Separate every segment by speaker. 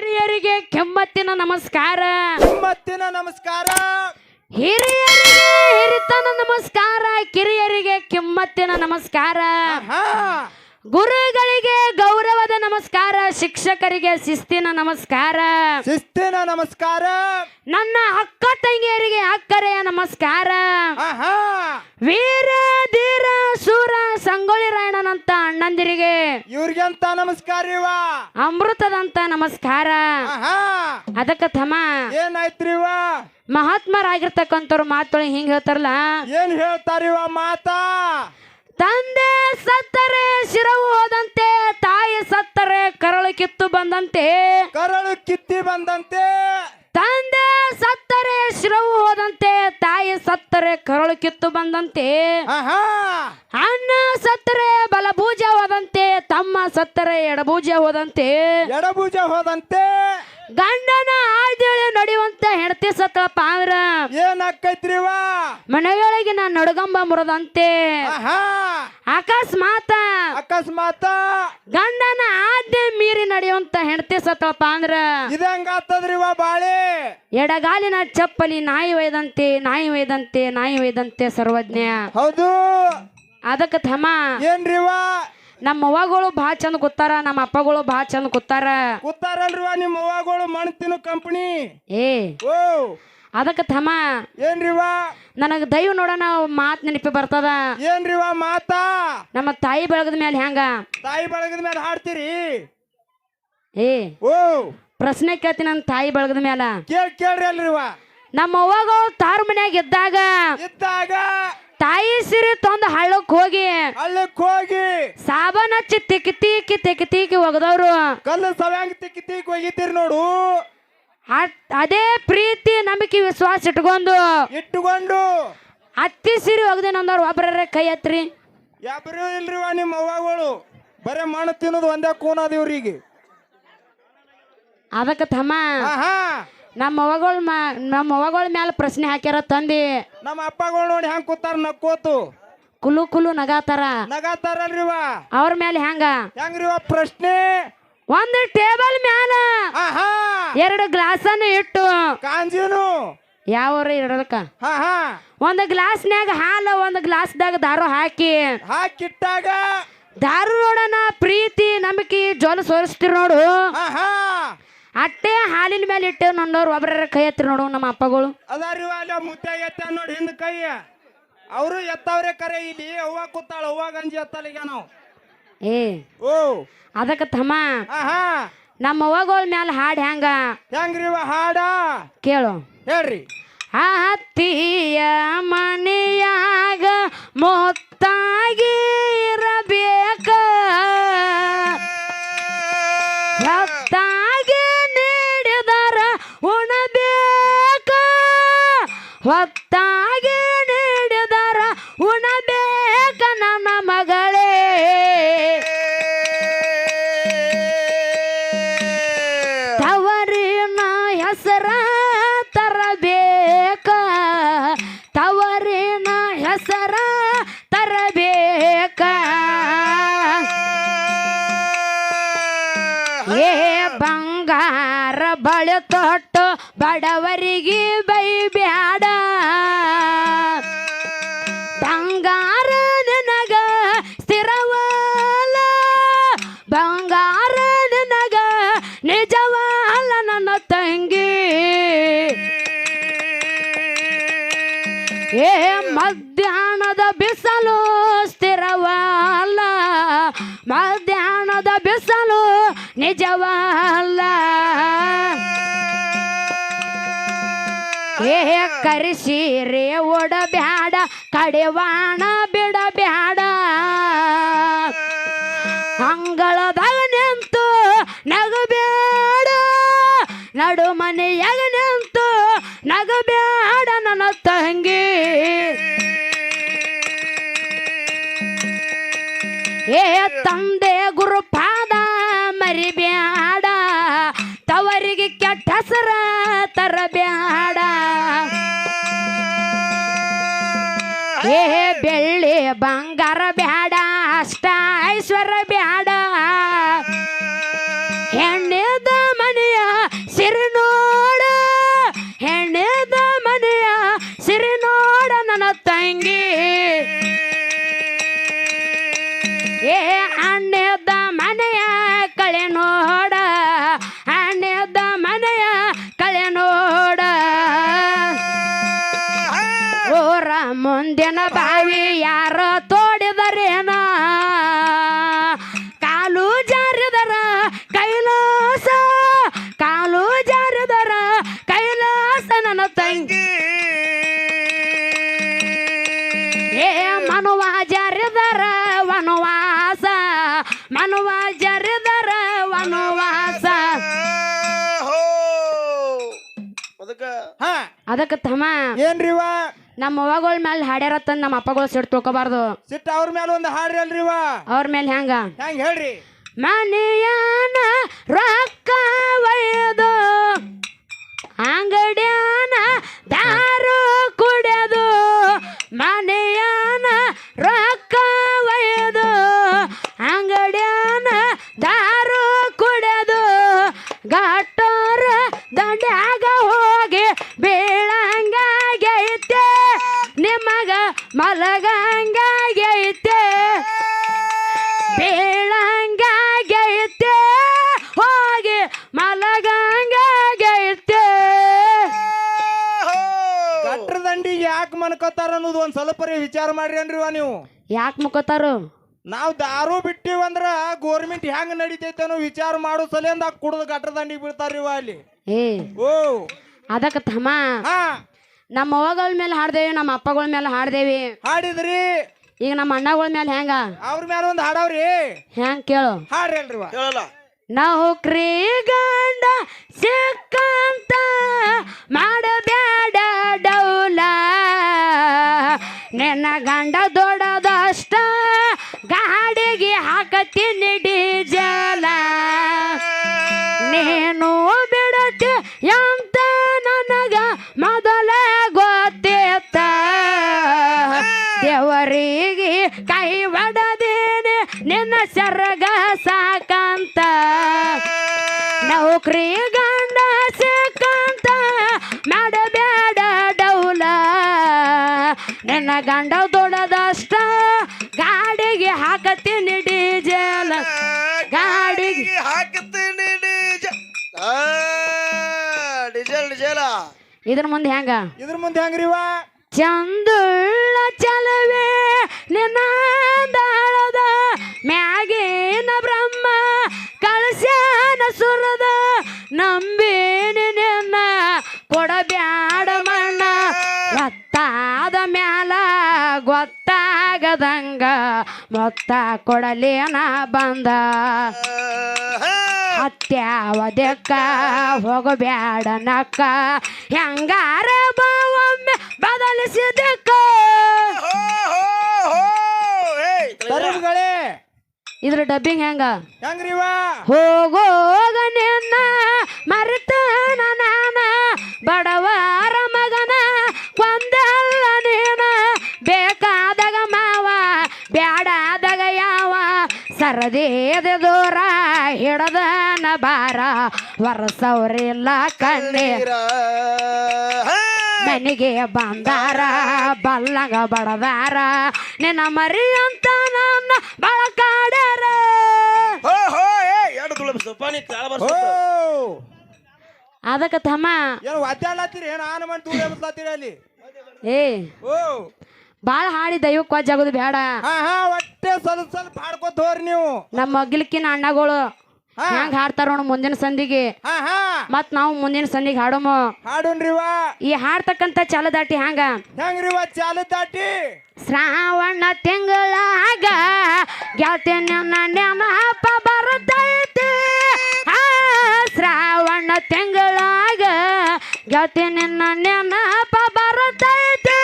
Speaker 1: ಹಿರಿಯರಿಗೆ ಕೆಮ್ಮತ್ತಿನ ನಮಸ್ಕಾರ.
Speaker 2: ಮತ್ತಿನ ನಮಸ್ಕಾರ.
Speaker 1: ಹಿರಿಯರಿಗೆ ಹಿರಿತನ ನಮಸ್ಕಾರ ಕಿರಿಯರಿಗೆ ಕೆಮ್ಮತ್ತಿನ ನಮಸ್ಕಾರ.
Speaker 2: ಹಾ
Speaker 1: ಗುರುಗಳಿಗೆ ಗೌರವದ ನಮಸ್ಕಾರ ಶಿಕ್ಷಕರಿಗೆ ಶಿಸ್ತಿನ ನಮಸ್ಕಾರ.
Speaker 2: ಶಿಸ್ತಿನ ನಮಸ್ಕಾರ.
Speaker 1: ನನ್ನ ಅಕ್ಕ ತಂಗಿಯರಿಗೆ ಅಕ್ಕರೆಯ ನಮಸ್ಕಾರ.
Speaker 2: ಆಹಾ.
Speaker 1: ವೀರ ಧೀರ ಶೂರ ಸಂಗೊಳ್ಳಿ ರಾಯಣ್ಣನಂತ ಅಣ್ಣಂದಿರಿಗೆ
Speaker 2: ಇವ್ರಿಗೆಂತ ನಮಸ್ಕಾರ ಇವ?
Speaker 1: ಅಮೃತದಂತ ನಮಸ್ಕಾರ.
Speaker 2: ಆಹಾ.
Speaker 1: ಅದಕ್ಕ ತಮ್ಮ.
Speaker 2: ಏನಾಯ್ತ್ರಿ ಇವ?
Speaker 1: ಮಹಾತ್ಮರಾಗಿರ್ತಕ್ಕಂಥವ್ರು ಮಾತೊಳಗೆ ಹಿಂಗ್ ಹೇಳ್ತಾರಲ್ಲ.
Speaker 2: ಏನ್ ಹೇಳ್ತಾರಿವ ಮಾತಾ?
Speaker 1: ತಂದೆ ಸತ್ತರೆ ಶಿರವು ಹೋದಂತೆ ತಾಯಿ ಸತ್ತರೆ ಕರಳು ಕಿತ್ತು ಬಂದಂತೆ.
Speaker 2: ಕರಳು ಕಿತ್ತಿ ಬಂದಂತೆ.
Speaker 1: ತಂದೆ ಸತ್ತರೆ ಶಿರವು ಹೋದಂತೆ ತಾಯಿ ಸತ್ತರೆ ಕರಳು ಕಿತ್ತು ಬಂದಂತೆ. ಅಣ್ಣ ಸತ್ತರೆ ಬಲಭೂಜ ಹೋದಂತೆ ತಮ್ಮ ಸತ್ತರೆ ಎಡಭೂಜ ಹೋದಂತೆ.
Speaker 2: ಎಡಭೂಜ ಹೋದಂತೆ.
Speaker 1: ಗಂಡನ ಆಳ್ದೇಳಿ ನಡೆಯುವಂತ ಹೆಂಡತಿ ಸತ್ತಳಪ್ಪ ಅಂದ್ರ
Speaker 2: ಏನಾಕೈತ್ರಿ ಮನೆಯೊಳಗೆ
Speaker 1: ಮನೆಯೊಳಗಿನ ನಡುಗಂಬ ಮುರದಂತೆ. ಅಕಸ್ಮಾತ
Speaker 2: ಅಕಸ್ಮಾತ
Speaker 1: ಗಂಡನ ಆಜ್ಞೆ ಮೀರಿ ನಡೆಯುವಂತ ಹೆಂಡತಿ ಸತ್ತಳಪ್ಪ ಅಂದ್ರ
Speaker 2: ಇದಂಗಾತದ್ರಿ ಇವ ಬಾಳೆ?
Speaker 1: ಎಡಗಾಲಿನ ಚಪ್ಪಲಿ ನಾಯಿ ಒಯ್ದಂತೆ ನಾಯಿ ಒಯ್ದಂತೆ ನಾಯಿ ಒಯ್ದಂತೆ ಸರ್ವಜ್ಞ.
Speaker 2: ಹೌದು.
Speaker 1: ಅದಕ್ಕೆ ಥಮ
Speaker 2: ಏನ್ರಿ ಇವ
Speaker 1: ನಮ್ಮ ಅವ್ವಗಳು ಭಾಳ ಚಂದ ಕೂತಾರ ನಮ್ಮ ಅಪ್ಪಗಳು ಭಾಳ ಚಂದ ಕೂತಾರ.
Speaker 2: ಕೂತಾರಲ್ರಿವ ನಿಮ್ಮ ಅವ್ವಗಳು ಮಣ್ ತಿನ್ನು ಕಂಪನಿ
Speaker 1: ಏ
Speaker 2: ಓ
Speaker 1: ಅದಕ್ಕೆ ತಮ
Speaker 2: ಏನ್ರಿವ
Speaker 1: ನನಗೆ ದೈವ ನೋಡೋಣ ಮಾತು ನೆನಪಿ ಬರ್ತದ.
Speaker 2: ಏನ್ರಿವ ಮಾತಾ?
Speaker 1: ನಮ್ಮ ತಾಯಿ ಬೆಳಗದ ಮೇಲೆ ಹೆಂಗ
Speaker 2: ತಾಯಿ ಬೆಳಗದ ಮೇಲೆ ಹಾಡ್ತೀರಿ?
Speaker 1: ಏ
Speaker 2: ಓ
Speaker 1: ಪ್ರಶ್ನೆ ಕೇಳ್ತೀನಿ ನನ್ನ ತಾಯಿ ಬೆಳಗದ ಮೇಲೆ
Speaker 2: ಕೇಳ್ ಕೇಳ್ರಿ ಅಲ್ರಿವ
Speaker 1: ನಮ್ಮ ಅವ್ವಗಳು ತಾರು ಮನ್ಯಾಗ ಇದ್ದಾಗ
Speaker 2: ಇದ್ದಾಗ
Speaker 1: ತಾಯಿ ಸಿರಿ ತಂದು ಹಳ್ಳಕ್ ಹೋಗಿ
Speaker 2: ಹಳ್ಳಕ್ ಹೋಗಿ.
Speaker 1: ಸಾಬನ್ ಹಚ್ಚಿ ತಿಕ್ಕಿ ತೀಕಿ ತಿಕ್ಕಿ ತೀಕಿ ಒಗದವ್ರು.
Speaker 2: ಕಲ್ಲು ಸವ್ಯಾಂಗ ತಿಕ್ಕಿ ತಿಕ್ಕಿ ಒಗಿತೀರಿ ನೋಡು.
Speaker 1: ಅದ್- ಪ್ರೀತಿ ನಂಬಿಕೆ ವಿಶ್ವಾಸ ಇಟ್ಕೊಂಡು.
Speaker 2: ಇಟ್ಟುಕೊಂಡು
Speaker 1: ಹತ್ತಿ ಸಿರಿ ಒಗದೇನಂದವ್ರು ಒಬ್ಬರೇ ಕೈ ಹತ್ರಿ
Speaker 2: ಯಾಬ್ರು ಇಲ್ರಿ ನಿಮ್ಮ ಅವ್ವಗಳು? ಬರೇ ಮಣ್ಣು ತಿನ್ನೋದು ಒಂದೇ ಕೂನದ ಇವ್ರಿಗೆ.
Speaker 1: ಅದಕ್ಕೆ ತಮ್ಮ. ನಮ್ಮ ಅವ್ವಗಳ ನಮ್ಮ ಅವ್ವಗಳ ಮ್ಯಾಲ ಪ್ರಶ್ನೆ ಹಾಕ್ಯಾರ ತಂದಿ
Speaker 2: ನಮ್ಮ ಅಪ್ಪಗಳು ನೋಡಿ ಹೆಂಗ್ ಕೂತಾರ ನಕ್ಕೋತು
Speaker 1: ಕುಲು ಕುಲು ನಗಾತಾರ.
Speaker 2: ನಗಾತಾರಲ್ರಿವ
Speaker 1: ಅವ್ರ ಮ್ಯಾಲ ಹೆಂಗ?
Speaker 2: ಹೆಂಗ್ರಿವ ಪ್ರಶ್ನೆ?
Speaker 1: ಒಂದು ಟೇಬಲ್ ಮ್ಯಾಲ
Speaker 2: ಆಹಾ.
Speaker 1: ಎರಡು ಗ್ಲಾಸನ್ನು ಇಟ್ಟು.
Speaker 2: ಕಾಂಜಿನು.
Speaker 1: ಯಾವ ಇಡದಕ್ಕ
Speaker 2: ಹಾ ಹಾ
Speaker 1: ಒಂದು ಗ್ಲಾಸ್ನ್ಯಾಗ ಹಾಲು ಒಂದು ಗ್ಲಾಸ್ದಾಗ ದಾರು ಹಾಕಿ.
Speaker 2: ಹಾಕಿಟ್ಟಾಗ
Speaker 1: ದಾರು ನೋಡೋಣ ಪ್ರೀತಿ ನಂಬಿಕೆ ಜೋಲ ಸೋರಿಸ್ತೀರಿ ನೋಡು.
Speaker 2: ಆಹಾ.
Speaker 1: ಅಟ್ಟೆ ಹಾಲಿನ ಮೇಲೆ ಇಟ್ಟು ನೋಡೋರು ಒಬ್ಬರ ಕೈ ಎತ್ತಿ ನೋಡು ನಮ್ಮ ಅಪ್ಪಗಳು.
Speaker 2: ಅದಾರಿ ಅಲ್ಲ ಮುತ್ತೆ ಎತ್ತ ನೋಡಿ ಹಿಂದ ಕೈ. ಅವರು ಎತ್ತವ್ರೆ ಕರೆ ಇಲ್ಲಿ ಅವ್ವ ಕೂತಾಳ ಅವ್ವ ಗಂಜಿ ಎತ್ತಲ್ಲ ಈಗ ನಾವು.
Speaker 1: ಏ
Speaker 2: ಓ.
Speaker 1: ಅದಕ್ಕೆ ತಮ್ಮ
Speaker 2: ಆಹಾ.
Speaker 1: ನಮ್ಮ ಅವ್ವಗಳ ಮ್ಯಾಲ ಹಾಡು ಹೆಂಗ
Speaker 2: ಹೆಂಗ್ರಿ ಹಾಡ?
Speaker 1: ಕೇಳು.
Speaker 2: ಹೇಳ್ರಿ.
Speaker 1: ಆ ಹತ್ತಿಯ ಮನೆಯಾಗ ಮೊತ್ತಾಗಿ What ಬಂಗಾರ ಬಳೆ ತೊಟ್ಟು ಬಡವರಿಗೆ ಬೈ ಬ್ಯಾಡ ಬಂಗಾರ ನನಗ ಸ್ಥಿರವಲ್ಲ. ಬಂಗಾರ ನನಗ ನಿಜವಲ್ಲ ನನ್ನ ತಂಗಿ. ಏ ಮಧ್ಯಾಹ್ನದ ಬಿಸಲು ಸ್ಥಿರವಲ್ಲ. ಬಿಸಲು ನಿಜವಲ್ಲ ಏ ಕರೆಸಿರೆ ಓಡಬ್ಯಾಡ ಕಡೆವಾಣ ಬಿಡಬ್ಯಾಡ. ಅಂಗಳದಾಗ ನಿಂತು ನಗಬೇಡ ನಡು ಮನೆಯಾಗ ನಿಂತು ನಗಬೇಡ ನನ್ನ ತಂಗಿ. ಏ ತಂದೆ ಗುರುಪಾದ ತರಬ್ಯಾಡ ಏ ಬೆಳ್ಳಿ ಬಂಗಾರ ಬ್ಯಾಡ ಅಷ್ಟ ಐಶ್ವರ್ಯ ಊರ ಮುಂದಿನ ಬಾವಿ
Speaker 2: ಯಾರ
Speaker 1: ತೋಡಿದರೇನ? ಕಾಲು ಜಾರಿದರ ಕೈಲಾಸ ಕಾಲು ಜಾರಿದರ ಕೈಲಾಸ ನನ್ನ ತಂಗಿ. ಏ ಮನುವ ಜಾರಿದರ ವನವಾಸ ಮನುವ ಜಾರಿದರ ವನವಾಸ. ಅದಕ್ಕೆ ತಮ್ಮ.
Speaker 2: ಏನ್ರಿವಾ?
Speaker 1: ನಮ್ಮ ಅವ್ವಗಳ ಮೇಲೆ ಹಾಡ್ಯಾರತ್ತಂದ್ ನಮ್ಮ ಅಪ್ಪಗಳು ಸಿಟ್ಟು ತೊಕೋಬಾರ್ದು
Speaker 2: ಸಿಟ್ಟು ಅವ್ರ ಮೇಲೆ ಒಂದು ಹಾಡ್ರಿ ಅಲ್ರಿವ
Speaker 1: ಅವ್ರ ಮೇಲೆ ಹೆಂಗ
Speaker 2: ಹೆಂಗ್ ಹೇಳ್ರಿ?
Speaker 1: ಮನೆಯಾನ ರೊಕ್ಕ ಒಯ್ಯದು ಅಂಗಡ್ಯಾನ ದಾರು ಕುಡಿಯೋದು ಮನೆಯಾನ ರೊಕ್ಕ
Speaker 2: ಯಾಕೆ ಮನ್ಕೋತಾರ ಅನ್ನೋದು ಒಂದ್ ಸ್ವಲ್ಪ ವಿಚಾರ ಮಾಡ್ರಿ ಅನ್ರಿ ನೀವು.
Speaker 1: ಯಾಕೆ ಮುಕ್ಕೋತಾರು
Speaker 2: ನಾವು ದಾರು ಬಿಟ್ಟಿವಂದ್ರ ಗೋರ್ಮೆಂಟ್ ಹೆಂಗ್ ನಡಿತೈತೆ ಅನ್ನೋ ವಿಚಾರ ಮಾಡೋ ಸಲಿಂದ ಕುಡ್ದು ಗಟ್ಟರ ದಂಡಿಗೆ ಬೀಳ್ತಾರಿವ ಅಲ್ಲಿ.
Speaker 1: ಏ
Speaker 2: ಓ.
Speaker 1: ಅದಕ್ಕೆ ತಮ್ಮ
Speaker 2: ಹಾ.
Speaker 1: ನಮ್ಮ ಅವ್ವಗಳ ಮೇಲೆ ಹಾಡ್ದೇವಿ ನಮ್ಮ ಅಪ್ಪಗಳ ಮೇಲೆ ಹಾಡ್ದೇವಿ.
Speaker 2: ಹಾಡಿದ್ರಿ.
Speaker 1: ಈಗ ನಮ್ಮ ಅಣ್ಣಗಳ ಮೇಲೆ ಹೆಂಗ?
Speaker 2: ಅವ್ರ ಮೇಲೆ ಒಂದು ಹಾಡವ್ರಿ.
Speaker 1: ಹೆಂಗ್ ಕೇಳು.
Speaker 2: ಹಾಡ್ರಿ ಅಲ್ರಿವ.
Speaker 3: ಹೇಳಲ್ಲ
Speaker 1: ನೌಕ್ರಿ ಗಂಡ ಸಿಕ್ಕಂತ ಮಾಡಬೇಡ ಡೌಲ. ನಿನ್ನ ಗಂಡ ದೊಡ್ಡದಷ್ಟ, ಗಾಡಿಗೆ ಹಾಕತೀನಿ ಡೀಜಲ ನೀನು ಬಿಡತಿ ಎಂತ ನನಗ ಮೊದಲ ಗೊತ್ತಿತ್ತ. ದೇವರಿಗೆ ಕೈ ಒಡದೇನೆ, ನಿನ್ನ ಸರಗ ಸಾಕಂತ. ನೌಕರಿ ಗಂಡ ದೊಡ್ಡದಷ್ಟ ಗಾಡಿಗೆ ಹಾಕತೀನಿ ಡೀಜಲ್ ಗಾಡಿಗೆ
Speaker 3: ಹಾಕತೀನಿ ಡೀಜಲ್ ಡಿಜೆಲ್ ಡಿಜೆಲ
Speaker 1: ಇದ್ರ ಮುಂದೆ ಹೆಂಗ?
Speaker 2: ಇದ್ರ ಮುಂದೆ ಹೆಂಗ್ರಿವ
Speaker 1: ಚಂದುಳ್ಳ ಚಲವೇ ನಿನ್ನಾದಾಳದ ಮ್ಯಾಗಿನ ಬ್ರಹ್ಮ ಕಳಸ್ಯಾನ ಸುರದ ನಂಬಿನಿ ನಿನ್ನ ಕೊಡಬ್ಯಾಡ ಗೊತ್ತಾಗದಂಗ ಮೊತ್ತ ಕೊಡಲೇನ ಬಂದ. ಅತ್ಯಾವದಕ್ಕ ಹೋಗಬ್ಯಾಡ ನಕ್ಕ. ಹೆಂಗಾರ ಬಾವೊಮ್ಮೆ ಬದಲಿಸಿದಕ್ಕ. ಇದ್ರ ಡಬ್ಬಿಂಗ್ ಹೆಂಗ?
Speaker 2: ಹೆಂಗ್ರಿವ?
Speaker 1: ಹೋಗೋಗ ನಿನ್ನ ಮರೆತನ ನಾನ. ಬಡವರ ಸರದೇದ ದೂರ ಹಿಡದನ ಬಾರ. ವರ್ಸವ್ರಿಲ್ಲ ಕಣ್ಣೀರ. ನನಗೆ ಬಂದಾರ ಬಲ್ಲಗ ಬಡದಾರ. ನಿನ್ನ ಮರಿ ಅಂತ ನನ್ನ ಬಳಕಾಡ್ಯಾರ ಅದಕ್ಕೆ ತಮ್ಮ
Speaker 2: ಏನು ಒದ್ದಾಡ್ಲತ್ತೀರಿ ಏನು ಆನ ಮಾಡಿ ದೂರ ಎಬ್ಸ್ಲತ್ತೀರಿ ಅಲ್ಲಿ?
Speaker 1: ಏ.
Speaker 2: ಓ
Speaker 1: ಬಾಳ ಹಾಡಿ ದೈವಕ್ಕೆ ಜಗದು ಬೇಡ.
Speaker 2: ಹಾ ಹಾ ಒಟ್ಟೆ ಸ್ವಲ್ಪ ಸ್ವಲ್ಪ ಹಾಡ್ಕೊತ ಹೋರಿ ನೀವು.
Speaker 1: ನಮ್ಮ ಮಗ್ಲಿಕ್ಕಿನ ಅಣ್ಣಗಳು. ಹೆಂಗ್ ಹಾಡ್ತಾರ ನೋಡು ಮುಂದಿನ ಸಂದಿಗೆ.
Speaker 2: ಹಾ ಹಾ.
Speaker 1: ಮತ್ ನಾವು ಮುಂದಿನ ಸಂದಿಗೆ ಹಾಡೋಮ.
Speaker 2: ಹಾಡುನ್ರಿವ
Speaker 1: ಈ ಹಾಡ್ತಕ್ಕಂತ ಚಾಲ ದಾಟಿ ಹಂಗ
Speaker 2: ಹೆಂಗ್ರಿವ ಚಾಲ ದಾಟಿ?
Speaker 1: ಶ್ರಾವಣ ತಿಂಗಳಾಗ ಗೆಳತಿ ನನ್ನ ನೆನಪ ಬರ್ತೈತಿ. ಆ, ಶ್ರಾವಣ ತಿಂಗಳಾಗ ಗೆಳತಿ ನಿನ್ನ ನೆನಪ ಬರ್ತೈತಿ.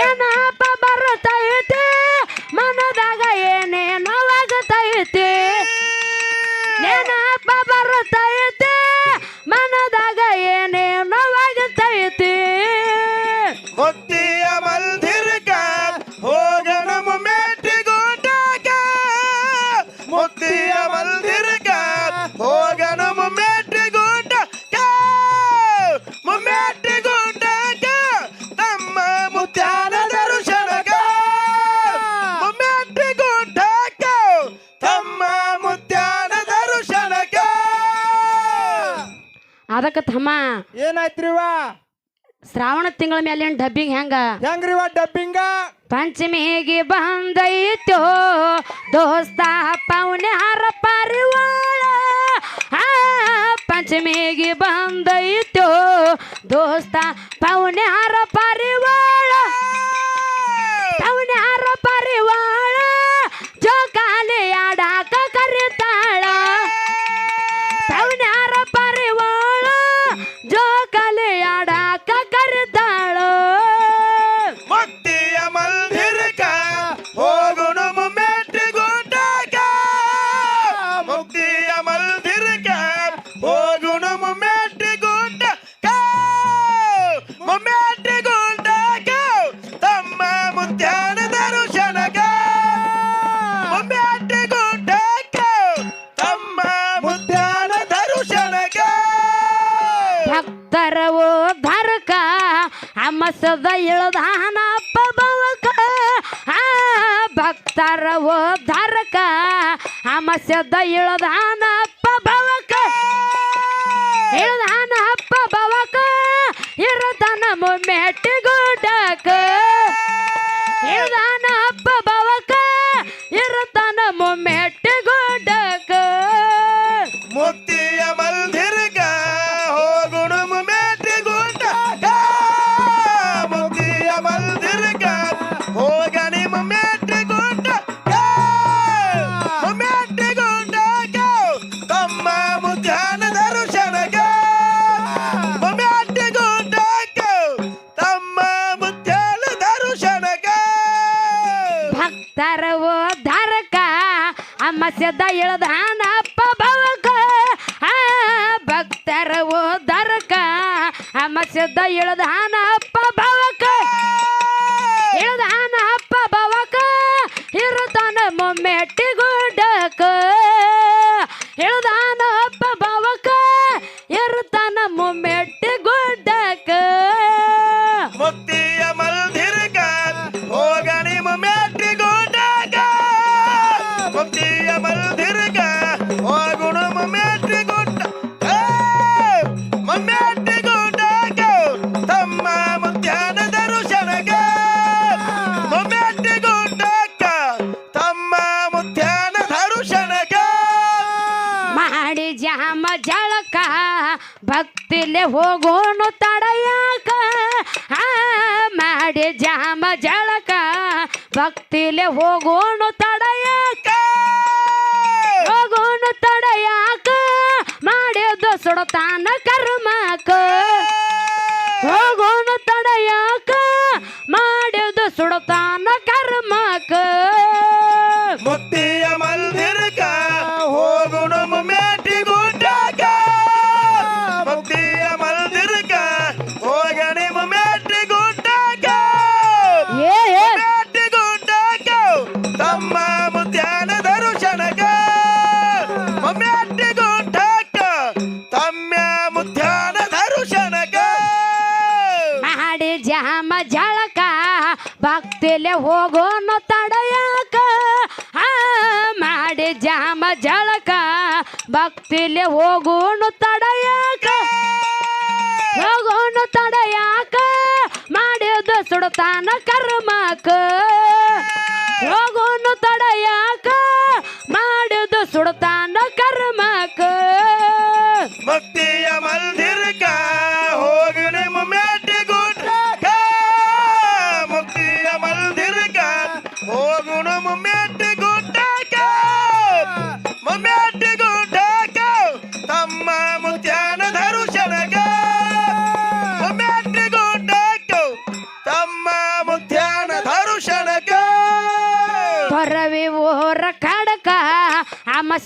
Speaker 1: ನೆನಪ ಬರ್ತೈತಿ? ಮನದಾಗ ಏನೇನವಾಗತೈತಿ ನೆನಪ ಏನಪ್ಪ ಮನದಾಗ ಅದಕ್ಕೆ ತಮ್ಮ
Speaker 2: ಏನಾಯ್ತ್ರಿವ?
Speaker 1: ಶ್ರಾವಣ ತಿಂಗಳ ಮೇಲಿನ ಡಬ್ಬಿಂಗ್ ಹೆಂಗ?
Speaker 2: ಹೆಂಗ್ರಿವ ಡಬ್ಬಿಂಗ?
Speaker 1: ಪಂಚಮಿಗೆ ಬಂದೈತೋ ದೋಸ್ತ ಪೌನ್ಯಾರ ಪರಿವಾಳ. ಆ, ಪಂಚಮಿಗೆ ಬಂದೈತೋ ದೋಸ್ತ ಪೌನ್ಯಾರ ಪರಿವಾಳ. ಪೌನ್ಯಾರ ಪರಿವಾಳ. ಅಮಸದ ಇಳದಾನಪ್ಪ ಬವಕ ಭಕ್ತರ ಅಮ ಸದ ಇಳದಾನಪ್ಪ ಬವಕ ಇಳದಾನ ಅಪ್ಪ ಬವಕ ಇರತನ ಮೆಟ್ಟಿ ಅಮಸ್ಯದ ಇಳದಾನಪ್ಪ ಭವಕ ಆ ಭಕ್ತರ ಧಾರಕ ಅಮಸ್ಯದ ಬಾವಕ ಭವಕ ಅನಪ್ಪ ಭವಕ ಇರುತ್ತಾನ ಮೊಮ್ಮೆಟ್ಟಿ ಭಕ್ತಿಲೆ ಹೋಗೋನು ತಡಯಾಕ ಆ, ಮಾಡಿ ಜಾಮ ಜಳಕ. ಭಕ್ತಿಲೆ ಹೋಗೋನು ತಡೆಯಾಕ ಹೋಗೋನು ಮಾಡಿ ದಸಡ ತಾನ ಕರ್ಮಕ ಹೋಗೋನು ಭಕ್ತಿಲೆ ಹೋಗೋನು ತಡೆಯಾಕ. ಹೋಗೋನು ತಡೆಯಾಕ. ಮಾಡಿದ ಸುಡತಾನ ಕರ್ಮಕ ಹೋಗೋನು ತಡೆಯಾಕ. ಮಾಡಿದ ಸುಡತಾನ ಕರ್ಮಕ
Speaker 3: ಭಕ್ತಿಯ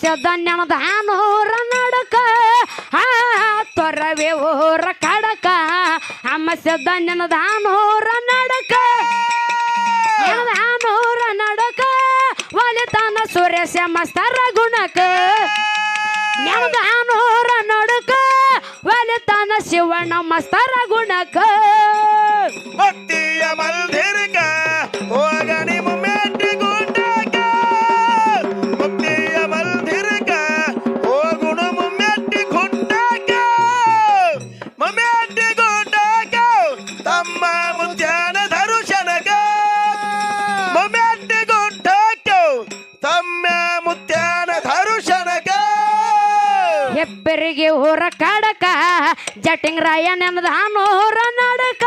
Speaker 1: ಅಮಸ್ಯದ ನೆನದಾನೂರ ನಡಕ, ಆ, ತೊರವಿ ಊರ ಕಡಕ. ಅಮಸ್ಯದ ನೆನದಾನೂರ ನಡಕ. ಹಾನೂರ ನಡಕ. ಒಲಿತಾನ ಸುರೇಶ ಮಸ್ತರ ಗುಣಕ. ನೆನದಾನೂರ ನಡಕ. ಒಲಿತಾನ ಶಿವಣ್ಣ ಮಸ್ತರ ಗುಣಕ. ಹೆಬ್ಬೆರಿಗೆ ಹೊರ ಕಾಡಕ, ಜಟಿಂಗ್ ಹೊರ ನಡಕ.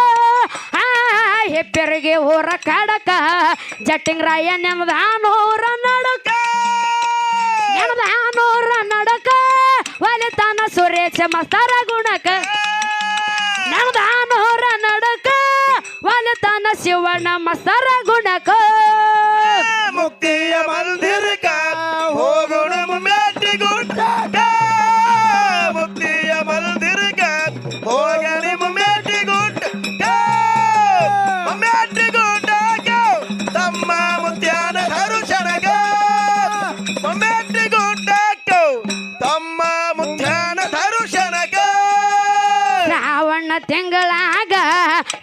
Speaker 1: ಹೆಬ್ಬೆರಿಗೆ ಕಾಡಕ ಕಡಕ, ಜಟಿಂಗ್ ನೆನದಾನೂರ ನಡಕ. ಹೊರ ನಡಕ. ಒಲಿತಾನ ಸುರೇಶ ಮಸ್ತಾರ ಗುಣಕ. ನೆನದಾನೂರ ನಡಕ. ಒಲಿತಾನ ಶಿವಣ್ಣ ಮಸ್ತಾರ ಗುಣಕ.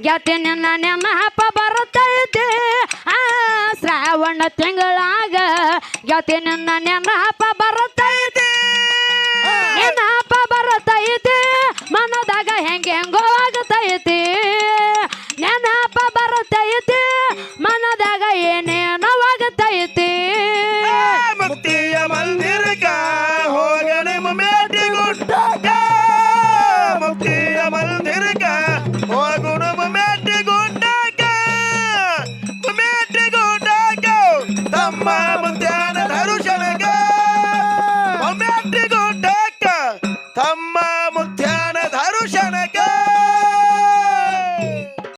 Speaker 1: ಗೆಳತಿ ನಿನ್ನ ನೆನಪ ಬರುತ್ತೈತಿ? ಆ ಶ್ರಾವಣ ತಿಂಗಳಾಗ ಗೆಳತಿ ನಿನ್ನ ನೆನಪ